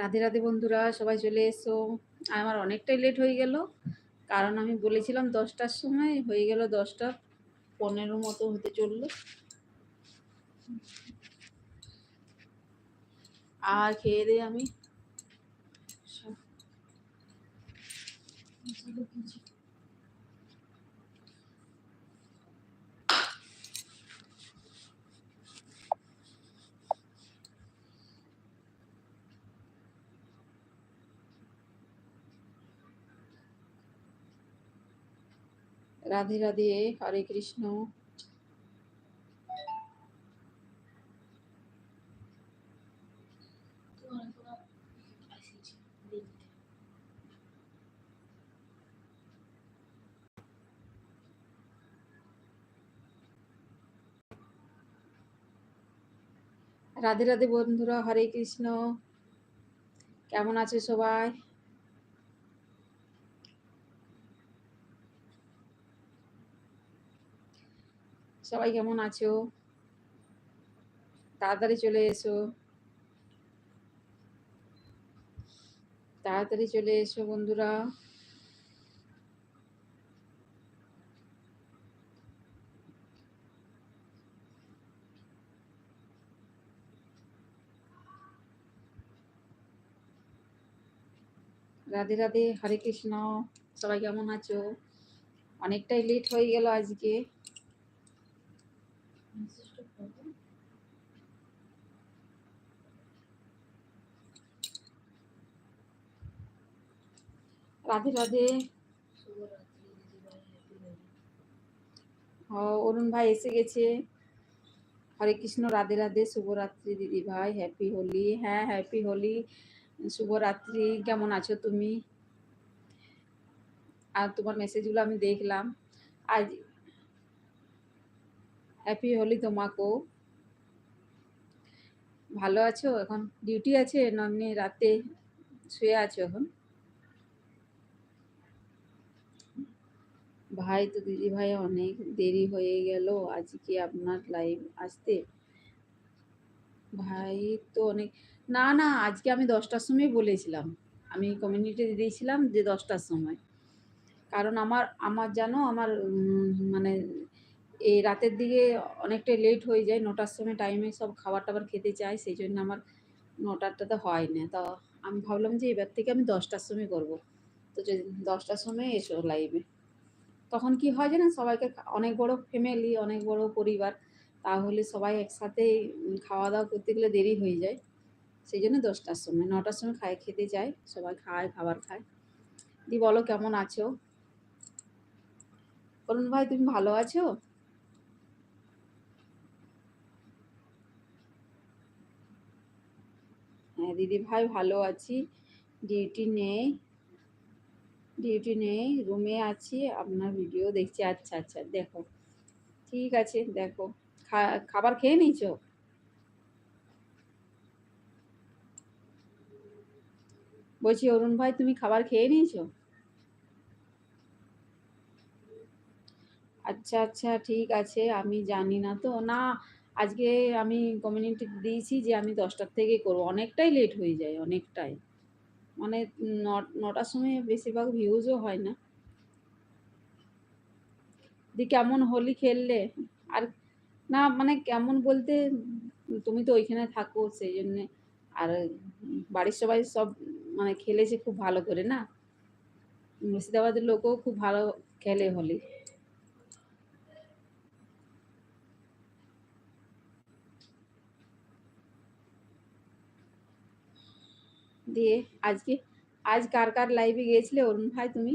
রাধে রাধে বন্ধুরা, সবাই চলে এসো। আমার অনেকটাই লেট হয়ে গেল, কারণ আমি বলেছিলাম দশটার সময়, হয়ে গেল দশটা পনেরো মতো হতে চলল। আর খেয়ে দিয়ে আমি রাধে রাধে হরে কৃষ্ণ। রাধে রাধে বন্ধুরা হরে কৃষ্ণ। কেমন আছে সবাই? সবাই কেমন আছো? তাড়াতাড়ি চলে এসো। তাড়াতাড়ি চলে এসো বন্ধুরা। রাধে রাধে, হরে কৃষ্ণ, সবাই কেমন আছো? অনেকটাই লেট হয়ে গেল আজকে। রাধে রাধে। অরুণ ভাই এসে গেছে। হরে কৃষ্ণ, রাধে রাধে। শুভরাত্রি দিদি ভাই হ্যাপি হোলি। হ্যাঁ হ্যাপি হোলি। শুভরাত্রি। কেমন আছো তুমি? আর তোমার মেসেজগুলো আমি দেখলাম। আজ হ্যাপি হোলি তোমাকেও। ভালো আছো? এখন ডিউটি আছে? না রাতে শুয়ে আছো এখন? ভাই তো দিদি ভাই অনেক দেরি হয়ে গেল, আজকে আপনার লাইভ আসতে। ভাই তো অনেক, না না, আজকে আমি দশটার সময় বলেছিলাম। আমি কমিউনিটি দিয়েছিলাম যে দশটার সময়। কারণ আমার আমার জানো, আমার মানে এই রাতের দিকে অনেকটা লেট হয়ে যায়, নটার সময় টাইমে সব খাবার টাবার খেতে চাই সেই জন্য আমার নটারটা তো হয় না। তো আমি ভাবলাম যে এবার থেকে আমি দশটার সময় করব। তো যদি দশটার সময় এসো লাইভে তখন কি হয় জানেন, সবাইকে অনেক বড় ফ্যামিলি অনেক বড় পরিবার, তাহলে সবাই একসাথে খাওয়া দাওয়া করতে গেলে দেরি হয়ে যায়। সেই জন্য দশটার সময়, নটার সময় খায়, খেতে যায়, সবাই খায়, খাবার খায়। দি বলো কেমন আছো? বলুন ভাই, তুমি ভালো আছো হ্যাঁ দিদি ভাই ভালো আছি। ডিউটি নেই। ডিউটি নেই, রুমে আছি। আপনার ভিডিও দেখছি। আচ্ছা আচ্ছা দেখো। ঠিক আছে, দেখো। খাবার খেয়ে নিয়েছো? বলছি, অরুণ ভাই, তুমি খাবার খেয়ে নিয়েছো? আচ্ছা আচ্ছা ঠিক আছে। আমি জানি না তো। না আজকে আমি কমিউনিটি দিয়েছি যে আমি দশটার থেকে করব। অনেকটাই লেট হয়ে যায়, অনেকটাই। মানে নটার সময় বেশিরভাগ ভিউজও হয় না। দি কেমন হোলি খেললে? আর না মানে কেমন বলতে, তুমি তো ওইখানে থাকো, সেই জন্যে। আর বাড়ির সবাই সব মানে খেলেছে খুব ভালো করে না? মুর্শিদাবাদের লোকও খুব ভালো খেলে হোলি। দিয়ে আজকে, আজ কার কার লাইভে গিয়েছিলে অরুণ ভাই তুমি?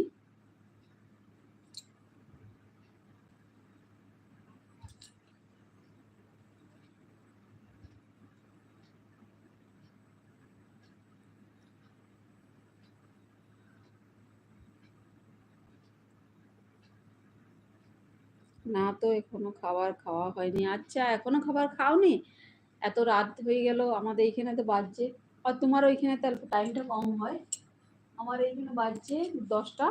না তো এখনও খাবার খাওয়া হয়নি। আচ্ছা এখনও খাবার খাওনি? এত রাত হয়ে গেল, আমাদের এখানে তো বাজছে। আর তোমার ওইখানে তাহলে টাইমটা কম হয়। আমার এইখানে বাজছে দশটা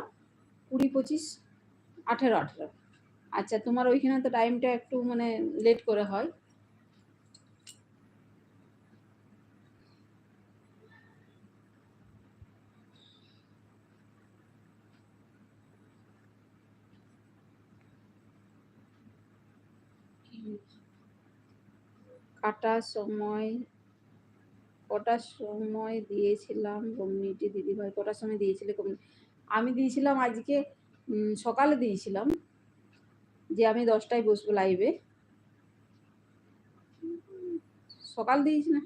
কুড়ি পঁচিশ আঠেরো আঠেরো। আচ্ছা তোমার ওইখানে তো টাইমটা একটু মানে লেট করে হয়। কাটার সময় কটার সময় দিয়েছিলাম কমিউনিটি দিদিভাই কটার সময় দিয়েছিলে আমি দিয়েছিলাম আজকে সকালে দিয়েছিলাম যে আমি দশটায় বসবো লাইভে সকাল দিয়েছি না?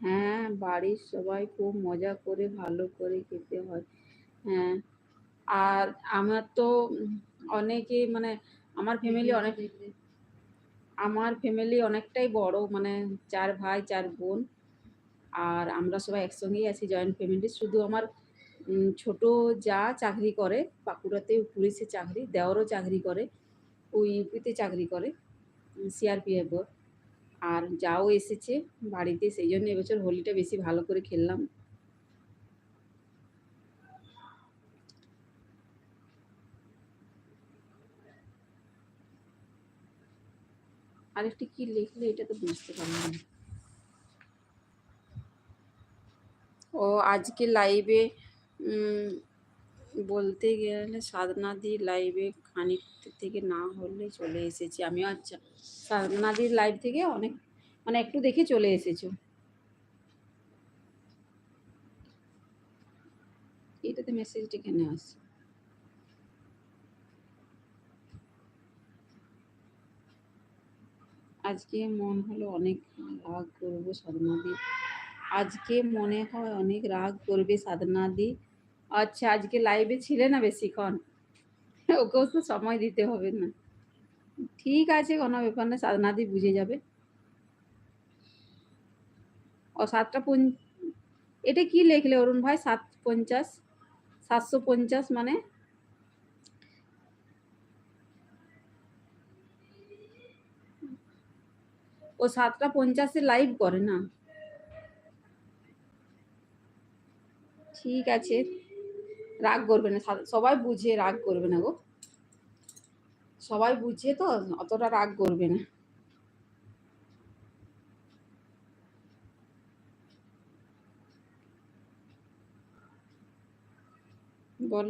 হ্যাঁ বাড়ির সবাই খুব মজা করে, ভালো করে খেতে হয়। হ্যাঁ আর আমার তো অনেকে মানে আমার ফ্যামিলি অনেক আমার ফ্যামিলি অনেকটাই বড় মানে চার ভাই চার বোন। আর আমরা সবাই একসঙ্গেই আছি জয়েন্ট ফ্যামিলি শুধু আমার ছোট যা চাকরি করে বাঁকুড়াতে পুলিশে চাকরি দেওয়ারও চাকরি করে ও ইউপিতে চাকরি করে সিআরপিএফ আর যাও এসেছে বাড়িতে সেই জন্য এবছর হোলিটা বেশি ভালো করে খেললাম। আরেকটি কি লিখলে এটা তো বুঝতে পারলাম। ও, আজকে লাইভে বলতে গেলে সাধনাদি লাইভে খানিক থেকে না হলে চলে এসেছি। আমি আচ্ছা সাধনাদির লাইভ থেকে অনেক মানে একটু দেখে চলে এসেছ। এটাতে মেসেজটা কেন আসছে। আজকে মন হলো অনেক রাগ করব সাধনাদি আজকে মনে হয় অনেক রাগ করবে সাধনাদি আচ্ছা আজকে লাইভে ছিলে না বেশিক্ষণ? ওকেও তো সময় দিতে হবে না। ঠিক আছে, কোনো ব্যাপার না সাধনাদি বুঝে যাবে। ও সাতটা পঞ্চ এটা কি লিখলে অরুণ ভাই? সাত পঞ্চাশ? সাতশো পঞ্চাশ মানে? ও সাতটা পঞ্চাশে লাইভ করে না। ঠিক আছে। রাগ করবে না সবাই বুঝে রাগ করবে না গো। সবাই বুঝে তো, অতটা রাগ করবে না। বল।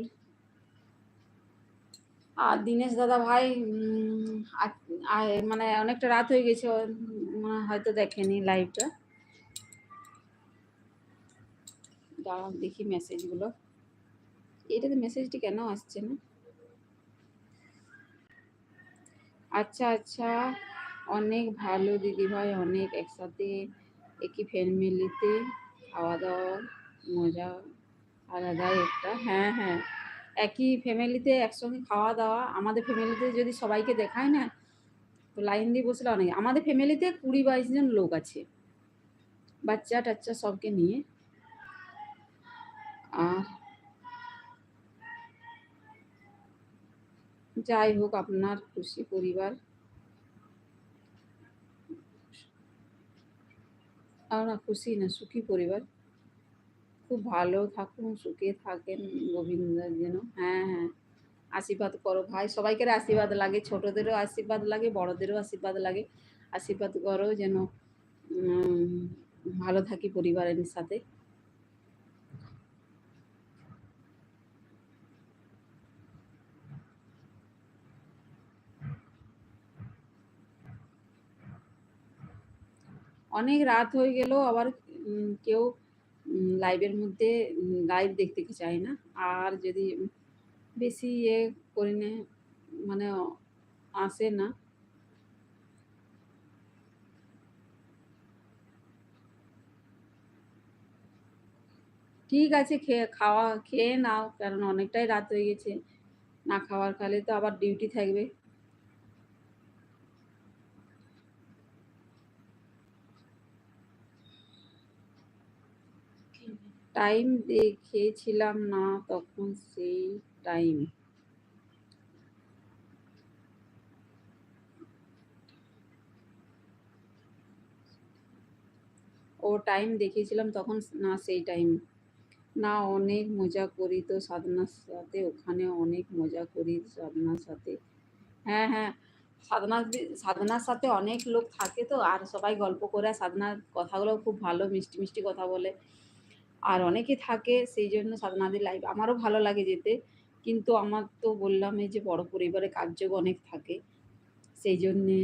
আর দিনেশ দাদা ভাই মানে অনেকটা রাত হয়ে গেছে হয়তো দেখেনি লাইভটা দাঁড়াও, দেখি মেসেজগুলো এটাতে মেসেজটি কেন আসছে না? আচ্ছা আচ্ছা অনেক ভালো দিদিভাই অনেক একসাথে, একই ফ্যামিলিতে খাওয়া দাওয়া মজা, আলাদাই একটা। হ্যাঁ হ্যাঁ। একই ফ্যামিলিতে একসঙ্গে খাওয়া দাওয়া, আমাদের ফ্যামিলিতে যদি সবাইকে দেখায় না, তো লাইন দিয়ে বসলে অনেক। আমাদের ফ্যামিলিতে কুড়ি বাইশ জন লোক আছে। বাচ্চা টাচ্চা সবকে নিয়ে। আর যাই হোক, আপনার খুশি পরিবার। আমরা খুশি না, সুখী পরিবার। খুব ভালো থাকুন, সুখে থাকেন গোবিন্দের যেন হ্যাঁ হ্যাঁ। আশীর্বাদ করো ভাই। সবাইকার আশীর্বাদ লাগে, ছোটদেরও আশীর্বাদ লাগে, বড়দেরও আশীর্বাদ লাগে। আশীর্বাদ করো যেন ভালো থাকি পরিবারের সাথে। অনেক রাত হয়ে গেল, আবার কেউ লাইভের মধ্যে লাইভ দেখতে চায় না? আর যদি বেশি ইয়ে করি মানে আসে না। ঠিক আছে, খেয়ে, খাওয়া, খেয়ে নাও, কারণ অনেকটাই রাত হয়ে গেছে। না খাওয়ার খালে তো আবার ডিউটি থাকবে। টাইম দেখেছিলাম না তখন সেই টাইম ও টাইম দেখিয়েছিলাম তখন না সেই টাইম না, অনেক মজা করি তো সাধনার সাথে, ওখানে অনেক মজা করি সাধনার সাথে। হ্যাঁ হ্যাঁ সাধনার সাধনার সাথে অনেক লোক থাকে তো, আর সবাই গল্প করে, সাধনার কথাগুলো খুব ভালো, মিষ্টি মিষ্টি কথা বলে। আর অনেকে থাকে সেই জন্য সাধনাদের লাইভ আমারও ভালো লাগে যেতে। কিন্তু আমার তো বললাম এই যে বড় পরিবারে কার্যক অনেক থাকে। সেই জন্যে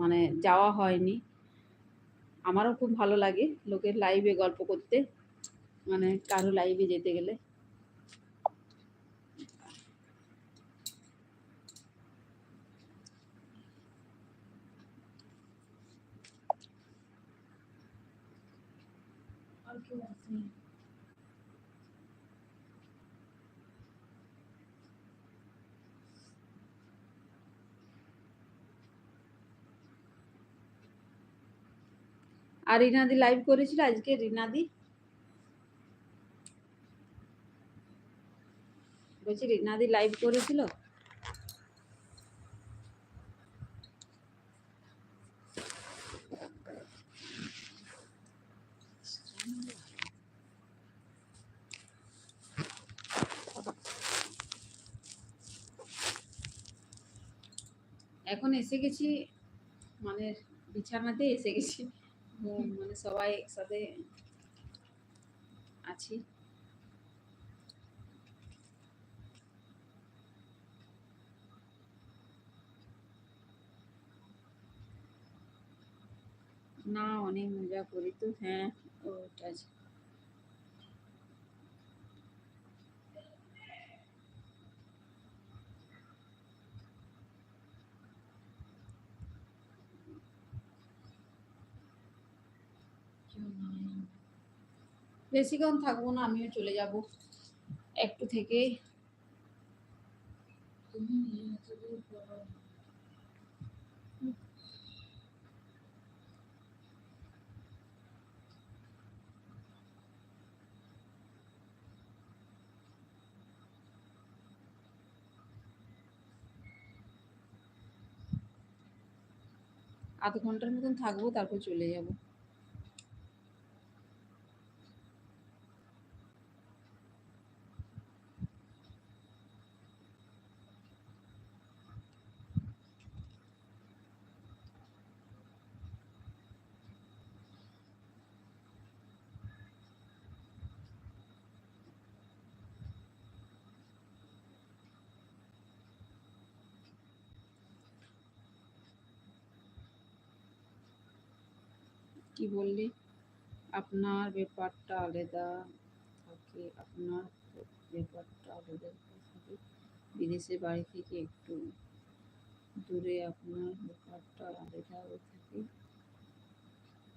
মানে যাওয়া হয়নি। আমারও খুব ভালো লাগে লোকের লাইভে গল্প করতে। মানে কারও লাইভে যেতে গেলে আর কেউ আসেনি আর রিনাদি লাইভ করেছিল আজকে, রিনাদি? বলছি রিনাদি লাইভ করেছিল? এখন এসে গেছি মানে বিছানাতে এসে গেছি। মানে সবাই একসাথে আছি। না অনেক মজা করি তো হ্যাঁ। ওটা বেশিক্ষণ থাকব না, আমিও চলে যাব। একটু থেকে। আধ ঘণ্টার মতন থাকব, তারপর চলে যাব। কি বললি? আপনার ব্যাপারটা আলাদা। থাকে আপনার ব্যাপারটা আলাদা। থাকে বিদেশের বাড়ি থেকে একটু দূরে আপনার ব্যাপারটা আলাদা হয়ে থাকে।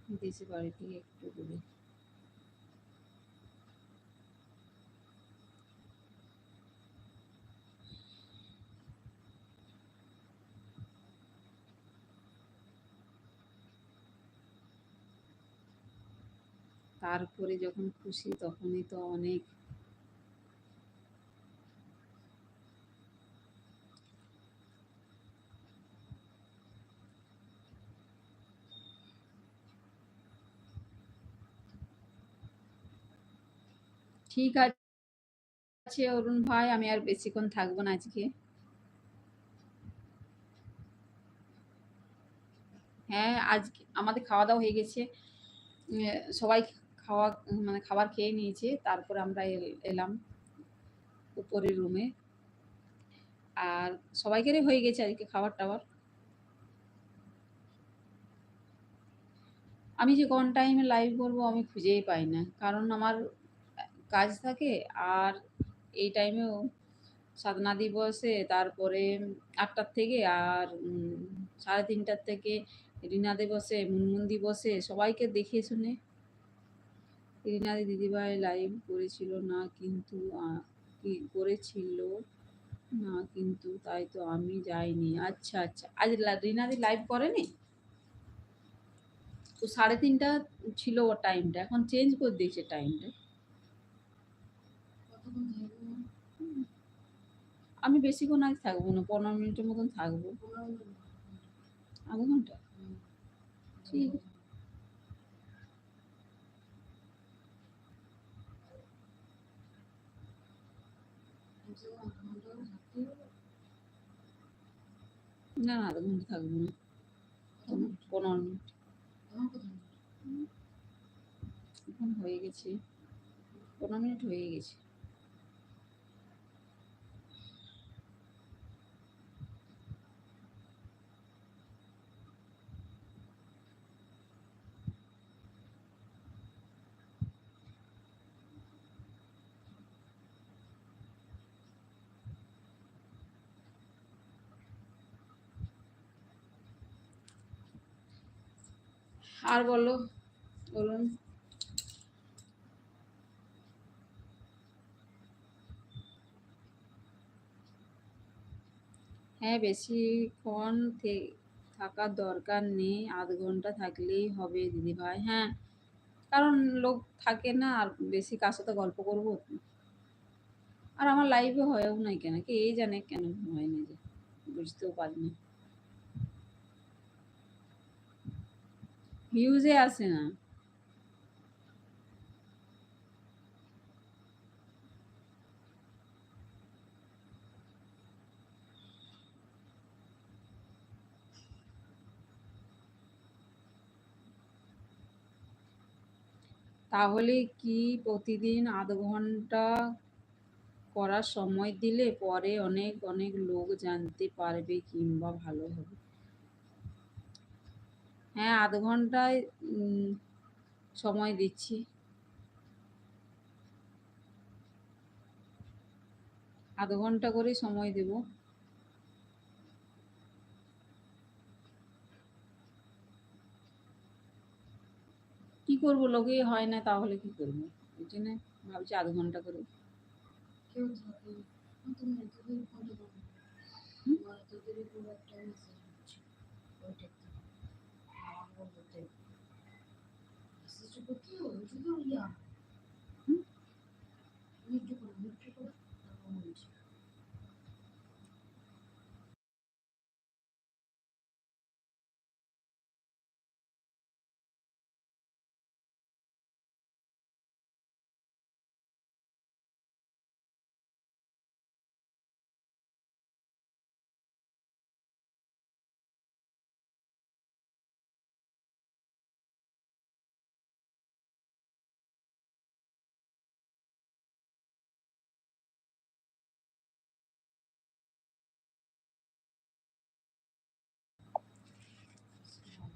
বিদেশে বাড়ি থেকে একটু দূরে। তারপরে যখন খুশি তখনই তো অনেক। ঠিক আছে, অরুণ ভাই, আমি আর বেশিক্ষণ থাকব না আজকে। হ্যাঁ আজ আমাদের খাওয়া দাওয়া হয়ে গেছে। সবাই খাওয়া মানে খাবার খেয়ে নিয়েছে, তারপরে আমরা এল- এলাম উপরের রুমে আর সবাইকেরই হয়ে গেছে আজকে খাবার টাবার। আমি যে কোন টাইমে লাইভ করব আমি খুঁজেই পাই না, কারণ আমার কাজ থাকে আর এই টাইমেও সাধনা দিবসে, তারপরে আটটার থেকে আর সাড়ে তিনটার থেকে রিনা দিবসে, মুনমুন দিবসে সবাইকে দেখে শুনে রিনাদি দিদিভাই লাইভ করেছিল না কিন্তু কি করেছিল না কিন্তু তাই তো আমি যাইনি। আচ্ছা আচ্ছা। আজ রিনাদি লাইভ করেনি? তো সাড়ে তিনটা ছিল ওর টাইমটা এখন চেঞ্জ করে দিয়েছে টাইমটা আমি বেশিক্ষণ আজ থাকব না পনেরো মিনিটের মতন থাকব। আধা ঘণ্টা? ঠিক আছে। কমসে কম আধ ঘণ্টা করে থাকতেই হবে। না না আধা ঘণ্টা থাকব না কত মিনিট? পনেরো মিনিট আমার কত মিনিট? এখন হয়ে গেছে পনেরো মিনিট হয়ে গেছে আর বলো, বলুন। হ্যাঁ বেশিক্ষণ থাকার দরকার নেই, আধ ঘণ্টা থাকলেই হবে দিদিভাই হ্যাঁ। কারণ লোক থাকে না, আর বেশি কার সাথে গল্প করব? আর আমার লাইফে হয়েও নাই কেন? কি এই জানে কেন হয় না যে, বুঝতেও পারি না ভিউজে আসে না? তাহলে কি প্রতিদিন আধ ঘণ্টা করার সময় দিলে পরে অনেক অনেক লোক জানতে পারবে কিংবা ভালো হবে? হ্যাঁ আধ ঘন্টায় সময় দিচ্ছি। আধ ঘণ্টা করে সময় দেব। কি করব? লোকে হয় না তাহলে কি করব? ওই জন্য ভাবছি আধ ঘণ্টা করে। কেউ থাকে না, তুমি এতদিন ফোনে করো হুম? আমার তোদের উপর একটা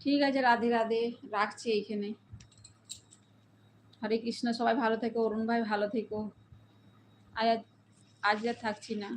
ঠিক আছে, রাধে রাধে। রাখছি এইখানে। হরে কৃষ্ণ, সবাই ভালো থেকো। অরুণ ভাই, ভালো থেকো। আজ আজ আর থাকছি না।